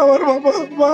আমার বাবা, মা।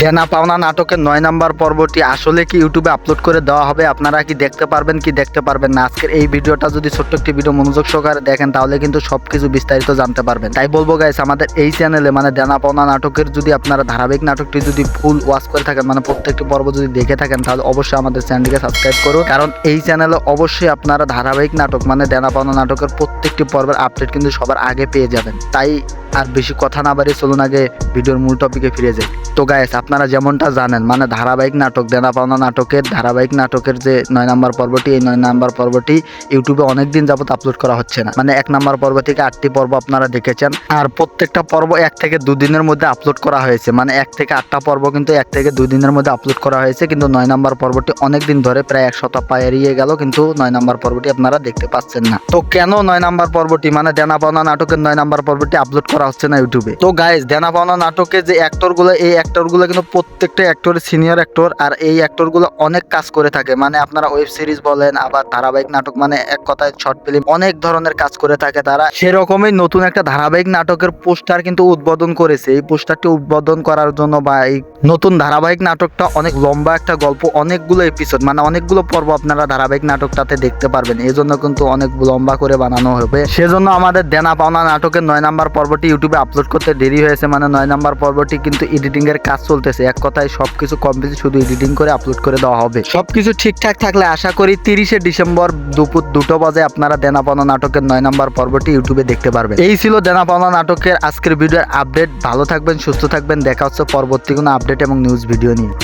দেনা পাওনা নাটকের নয় নাম্বার পর্বটি আসলে কি ইউটিউবে আপলোড করে দেওয়া হবে? আপনারা কি দেখতে পারবেন, কি দেখতে পারবেন না? আজকের এই ভিডিওটা যদি ছোট্ট একটি ভিডিও মনোযোগ সহকারে দেখেন, তাহলে কিন্তু সব কিছু বিস্তারিত জানতে পারবেন। তাই বলব গাইস আমাদের এই চ্যানেলে মানে দেনা পাওনা নাটকের যদি আপনারা ধারাবাহিক নাটকটি যদি ফুল ওয়াচ করে থাকেন মানে প্রত্যেকটি পর্ব যদি দেখে থাকেন, তাহলে অবশ্যই আমাদের চ্যানেলটিকে সাবস্ক্রাইব করুন। কারণ এই চ্যানেলে অবশ্যই আপনারা ধারাবাহিক নাটক মানে দেনা পাওনা নাটকের প্রত্যেকটি পর্বের আপডেট কিন্তু সবার আগে পেয়ে যাবেন। তাই আর বেশি কথা না বাড়িয়ে চলুন আগে ভিডিওর মূল টপিকে ফিরে যাই। তো গাইস আপনারা যেমনটা জানেন মানে ধারাবাহিক নাটক দেনা পাওনা নাটকের, ধারাবাহিক নাটকের যে নয় নাম্বার পর্বটি, এই নয় নাম্বার পর্বটি ইউটিউবে অনেক দিন যাবত আপলোড করা হচ্ছে না। মানে এক নাম্বার পর্ব থেকে আটটি পর্ব আপনারা দেখেছেন। আর প্রত্যেকটা পর্ব এক থেকে দুদিনের মধ্যে আপলোড করা হয়েছে। মানে এক থেকে আটটা পর্ব কিন্তু এক থেকে দুই দিনের মধ্যে আপলোড করা হয়েছে। কিন্তু নয় নাম্বার পর্বটি অনেক দিন ধরে প্রায় এক সপ্তাহ পেরিয়ে গেল, কিন্তু নয় নাম্বার পর্বটি আপনারা দেখতে পাচ্ছেন না। তো কেন নয় নাম্বার পর্বটি মানে দেনা পাওনা নাটকের নয় নাম্বার পর্বটি আপলোড করা হচ্ছে না ইউটিউবে তো গাইজ দেনা পাওনা নাটকে যে অ্যাক্টরগুলো এই অ্যাক্টরগুলো কিন্তু প্রত্যেকটা অ্যাক্টর সিনিয়র অ্যাক্টর আর এই অ্যাক্টরগুলো অনেক কাজ করে থাকে। মানে আপনারা ওয়েব সিরিজ বলেন, আবার ধারাবাহিক নাটক মানে এক কথায় শর্ট ফিল্ম অনেক ধরনের কাজ করে থাকে তারা। সেরকমই নতুন একটা ধারাবাহিক নাটকের পোস্টার কিন্তু উদ্বোধন করেছে। এই পোস্টারটি উদ্বোধন করার জন্য বা এই নতুন ধারাবাহিক নাটকটা অনেক লম্বা একটা গল্প, অনেকগুলো এপিসোড মানে অনেকগুলো পর্ব আপনারা ধারাবাহিক নাটকটাতে দেখতে পারবেন। এই জন্য কিন্তু অনেক লম্বা করে বানানো হবে। সেজন্য আমাদের দেনা পাওনা নাটকের নয় নাম্বার পর্বটি ইউটিউবে আপলোড করতে দেরি হয়েছে মানে নয় নাম্বার পর্বটি কিন্তু এডিটিং এর কাজ চলতেছে। এক কথায় সবকিছু কমপ্লিট শুধু এডিটিং করে আপলোড করে দেওয়া হবে। সবকিছু ঠিকঠাক থাকলে আশা করি তিরিশে ডিসেম্বর দুপুর দুটো বাজে আপনারা দেনা পাওনা নাটকের নয় নাম্বার পর্বটি ইউটিউবে দেখতে পারবেন। এই ছিল দেনা পাওনা নাটকের আজকের ভিডিওর আপডেট ভালো থাকবেন, সুস্থ থাকবেন। দেখা হচ্ছে পরবর্তী কোনো আপডেট এবং নিউজ ভিডিও নিয়ে।